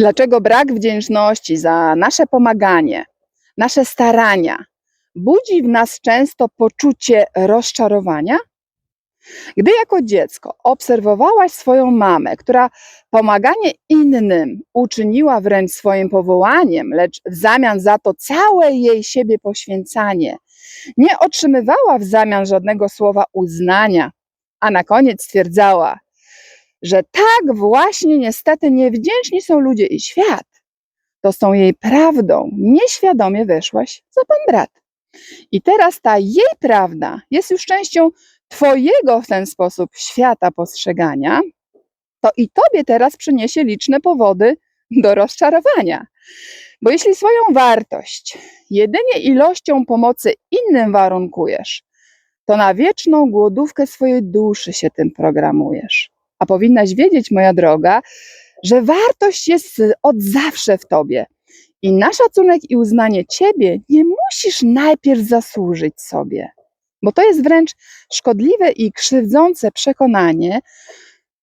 Dlaczego brak wdzięczności za nasze pomaganie, nasze starania budzi w nas często poczucie rozczarowania? Gdy jako dziecko obserwowałaś swoją mamę, która pomaganie innym uczyniła wręcz swoim powołaniem, lecz w zamian za to całe jej siebie poświęcanie, nie otrzymywała w zamian żadnego słowa uznania, a na koniec stwierdzała, że tak właśnie niestety niewdzięczni są ludzie i świat, to tą jej prawdą nieświadomie weszłaś za pan brat. I teraz ta jej prawda jest już częścią Twojego w ten sposób świata postrzegania, to i Tobie teraz przyniesie liczne powody do rozczarowania. Bo jeśli swoją wartość jedynie ilością pomocy innym warunkujesz, to na wieczną głodówkę swojej duszy się tym programujesz. A powinnaś wiedzieć, moja droga, że wartość jest od zawsze w Tobie. I na szacunek i uznanie Ciebie nie musisz najpierw zasłużyć sobie, bo to jest wręcz szkodliwe i krzywdzące przekonanie,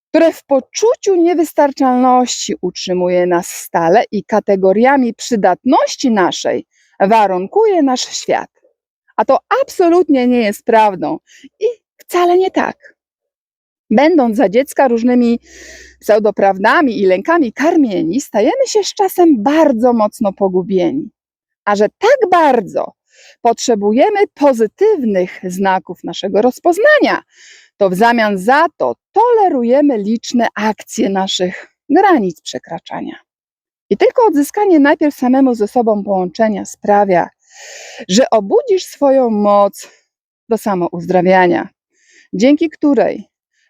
które w poczuciu niewystarczalności utrzymuje nas stale i kategoriami przydatności naszej warunkuje nasz świat. A to absolutnie nie jest prawdą i wcale nie tak. Będąc za dziecka różnymi pseudoprawdami i lękami karmieni, stajemy się z czasem bardzo mocno pogubieni. A że tak bardzo potrzebujemy pozytywnych znaków naszego rozpoznania, to w zamian za to tolerujemy liczne akcje naszych granic przekraczania. I tylko odzyskanie najpierw samemu ze sobą połączenia sprawia, że obudzisz swoją moc do samouzdrawiania, dzięki której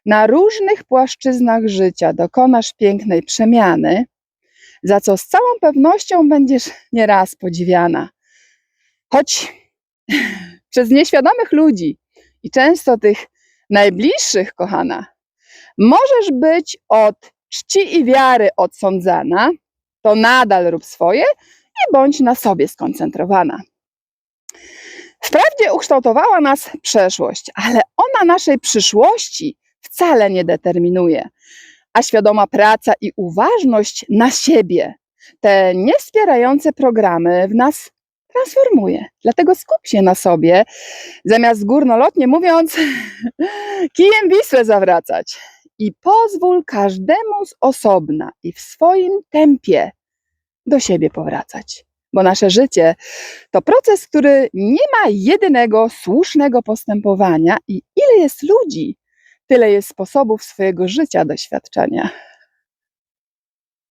na różnych płaszczyznach życia dokonasz pięknej przemiany, za co z całą pewnością będziesz nieraz podziwiana. Choć przez nieświadomych ludzi i często tych najbliższych, kochana, możesz być od czci i wiary odsądzana, to nadal rób swoje i bądź na sobie skoncentrowana. Wprawdzie ukształtowała nas przeszłość, ale ona naszej przyszłości wcale nie determinuje, a świadoma praca i uważność na siebie te niewspierające programy w nas transformuje. Dlatego skup się na sobie, zamiast górnolotnie mówiąc, kijem Wisłę zawracać. I pozwól każdemu z osobna i w swoim tempie do siebie powracać. Bo nasze życie to proces, który nie ma jedynego słusznego postępowania i ile jest ludzi, tyle jest sposobów swojego życia doświadczenia.